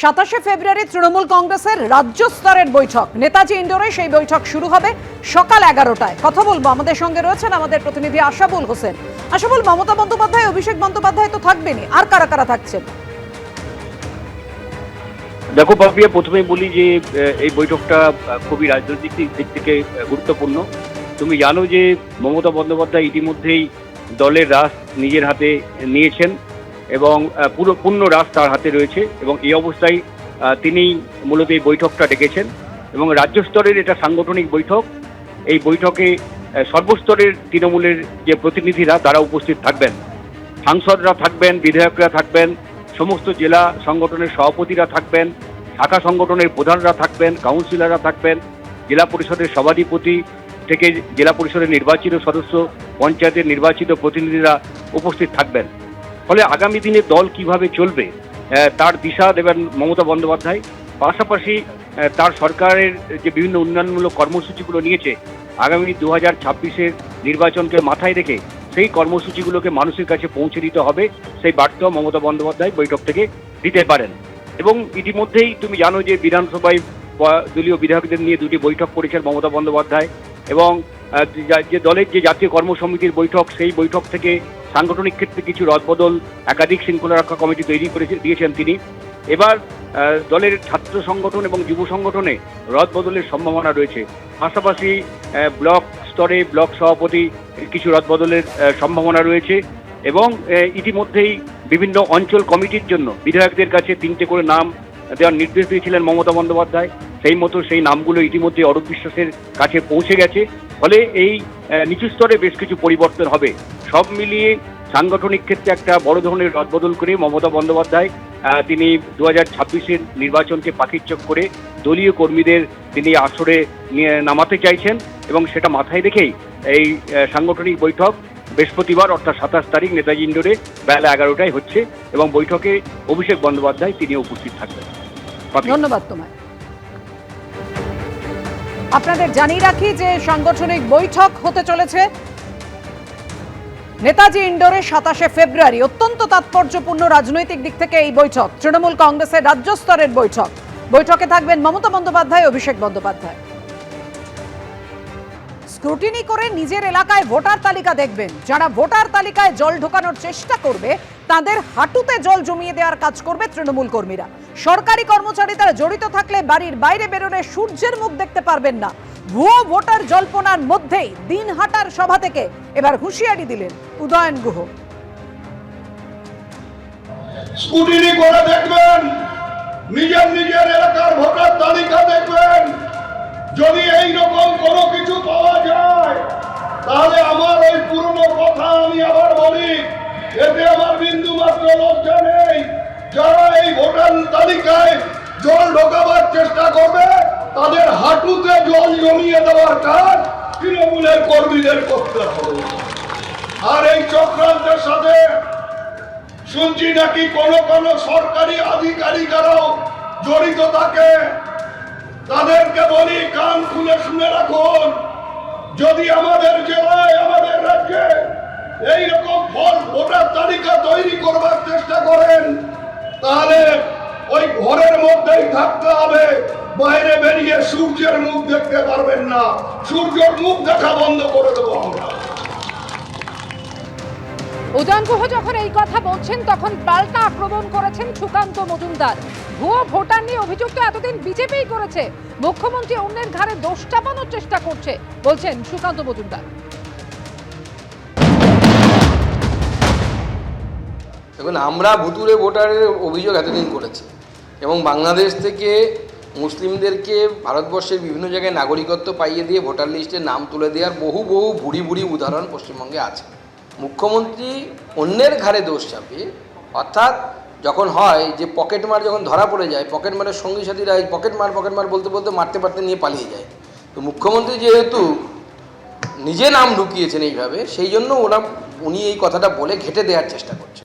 সাতাশে ফেব্রুয়ারি তৃণমূল কংগ্রেসের রাজ্য স্তরের বৈঠক। নেতাজি ইন্ডোরে সেই বৈঠক শুরু হবে সকাল এগারোটায়। কথা বলব, আমাদের সঙ্গে রয়েছেন আমাদের প্রতিনিধি আশাবুল হোসেন। আশাবুল, মমতা বন্দ্যোপাধ্যায়, অভিষেক বন্দ্যোপাধ্যায় তো থাকবেনই। আর কারা কারা থাকছেন? দেখো, পাপিয়া, প্রথমেই বলি যে এই বৈঠকটা খুবই রাজনৈতিক দিক থেকে গুরুত্বপূর্ণ। তুমি জানো যে, মমতা বন্দ্যোপাধ্যায় ইতিমধ্যেই দলের রাস নিজের হাতে নিয়েছেন। এবং পুরো পূর্ণ রাস তার হাতে রয়েছে এবং এই অবস্থায় তিনি মূলত এই বৈঠকটা ডেকেছেন এবং রাজ্য স্তরের এটা সাংগঠনিক বৈঠক। এই বৈঠকে সর্বস্তরের তৃণমূলের যে প্রতিনিধিরা তারা উপস্থিত থাকবেন। সাংসদরা থাকবেন, বিধায়করা থাকবেন, সমস্ত জেলা সংগঠনের সভাপতিরা থাকবেন, শাখা সংগঠনের প্রধানরা থাকবেন, কাউন্সিলররা থাকবেন, জেলা পরিষদের সভাধিপতি থেকে জেলা পরিষদের নির্বাচিত সদস্য, পঞ্চায়েতের নির্বাচিত প্রতিনিধিরা উপস্থিত থাকবেন। ফলে আগামী দিনে দল কীভাবে চলবে তার দিশা দেবেন মমতা বন্দ্যোপাধ্যায়। পাশাপাশি তার সরকারের যে বিভিন্ন উন্নয়নমূলক কর্মসূচিগুলো নিয়েছে, আগামী দু হাজার ছাব্বিশের নির্বাচনকে মাথায় রেখে সেই কর্মসূচিগুলোকে মানুষের কাছে পৌঁছে দিতে হবে, সেই বার্তাও মমতা বন্দ্যোপাধ্যায় বৈঠক থেকে দিতে পারেন। এবং ইতিমধ্যেই তুমি জানো যে বিধানসভায় দলীয় বিধায়কদের নিয়ে দুটি বৈঠক করেছেন মমতা বন্দ্যোপাধ্যায় এবং যা- দলের যে জাতীয় কর্মসমিতির বৈঠক, সেই বৈঠক থেকে সাংগঠনিক ক্ষেত্রে কিছু রদবদল একাধিক শৃঙ্খলা রক্ষা কমিটি তৈরি করে দিয়েছেন তিনি। এবার দলের ছাত্র সংগঠন এবং যুব সংগঠনে রদবদলের সম্ভাবনা রয়েছে। পাশাপাশি ব্লক স্তরে ব্লক সভাপতি কিছু রদবদলের সম্ভাবনা রয়েছে এবং ইতিমধ্যেই বিভিন্ন অঞ্চল কমিটির জন্য বিধায়কদের কাছে তিনটে করে নাম দেওয়ার নির্দেশ দিয়েছিলেন মমতা বন্দ্যোপাধ্যায়। সেই মতো সেই নামগুলো ইতিমধ্যে অরূপ বিশ্বাসের কাছে পৌঁছে গেছে। ফলে এই নিচু স্তরে বেশ কিছু পরিবর্তন হবে। সব মিলিয়ে সাংগঠনিক ক্ষেত্রে একটা বড় ধরনের রদবদল করে মমতা বন্দ্যোপাধ্যায় তিনি দু হাজার ছাব্বিশের নির্বাচনকে পাখির চোখ করে দলীয় কর্মীদের তিনি আসরে নিয়ে নামাতে চাইছেন এবং সেটা মাথায় রেখেই এই সাংগঠনিক বৈঠক বৃহস্পতিবার অর্থাৎ সাতাশ তারিখ নেতাজি ইন্ডোরে বেলা এগারোটায় হচ্ছে এবং বৈঠকে অভিষেক বন্দ্যোপাধ্যায় তিনি উপস্থিত থাকবেন। ধন্যবাদ তোমায়। আপনাদের জানিয়ে রাখি যে সাংগঠনিক বৈঠক হতে চলেছে। নেতাজি ইন্ডোরে সাতাশে ফেব্রুয়ারি অত্যন্ত তাৎপর্যপূর্ণ রাজনৈতিক দিক থেকে এই বৈঠক। তৃণমূল কংগ্রেসের রাজ্য স্তরের বৈঠক। বৈঠকে থাকবেন মমতা বন্দ্যোপাধ্যায়, অভিষেক বন্দ্যোপাধ্যায়। স্ক্রুটিনি করে নিজের এলাকায় ভোটার তালিকা দেখবেন। যারা ভোটার তালিকায় জল ঢোকানোর চেষ্টা করবে, তাদের হাঁটুতে জল জমিয়ে দেওয়ার কাজ করবে তৃণমূল কর্মীরা। সরকারি কর্মচারী তারা জড়িত থাকলে বাড়ির বাইরে বেরোলে সূর্যের মুখ দেখতে পারবেন না। ভুয়ো ভোটার জল্পনার মধ্যেই দিন হাটার সভা থেকে এবার হুঁশিয়ারি দিলেন উদয়ন গুহ। স্কুটিনি করে দেখবেন। তালিকায় জল ঢোকাবার চেষ্টা করবে, তাদের হাঁটুতে জল জমিয়ে দেওয়ার কাজ তৃণমূলের কর্মীদের করতে হবে। আর এই চক্রান্তের সাথে শুনছি নাকি কোন কোন সরকারি আধিকারিকরাও জড়িত থাকে। তাদেরকে বলি, কান খুলে শুনে রাখুন। যদি আমাদের জেলায়, আমাদের রাজ্যে এই রকম ফল ভোটার তালিকা তৈরি করবার চেষ্টা করেন, তাহলে ওই ঘরের মধ্যেই থাকতে হবে। বাইরে বেরিয়ে সূর্যের মুখ দেখতে পারবেন না। সূর্যের মুখ দেখা বন্ধ করে দেবো আমরা। উদয়ন গুহ যখন এই কথা বলছেন তখন পাল্টা আক্রমণ করেছেন সুকান্ত মজুমদার। ভুয়ো ভোটার নিয়ে অভিযোগ তো এতদিন বিজেপিই করেছে। মুখ্যমন্ত্রী অন্যের ঘাড়ে দোষ চাপানোর চেষ্টা করছে বলছেন সুকান্ত মজুমদার। দেখুন আমরা ভুতুরে ভোটারের অভিযোগ এতদিন করেছি। এবং বাংলাদেশ থেকে মুসলিমদেরকে ভারতবর্ষের বিভিন্ন জায়গায় নাগরিকত্ব পাইয়ে দিয়ে ভোটার লিস্টে নাম তুলে দেওয়ার বহু বহু ভুড়ি ভুড়ি উদাহরণ পশ্চিমবঙ্গে আছে। মুখ্যমন্ত্রী অন্যের ঘাড়ে দোষ চাপিয়ে, অর্থাৎ যখন হয় যে পকেট মার যখন ধরা পড়ে যায়, পকেট মারের সঙ্গী সাথীরা পকেট মার পকেট মার বলতে বলতে মারতে মারতে নিয়ে পালিয়ে যায়। তো মুখ্যমন্ত্রী যেহেতু নিজে নাম ঢুকিয়েছেন এইভাবে, সেই জন্য ওরা, উনি এই কথাটা বলে ঘেটে দেওয়ার চেষ্টা করছেন।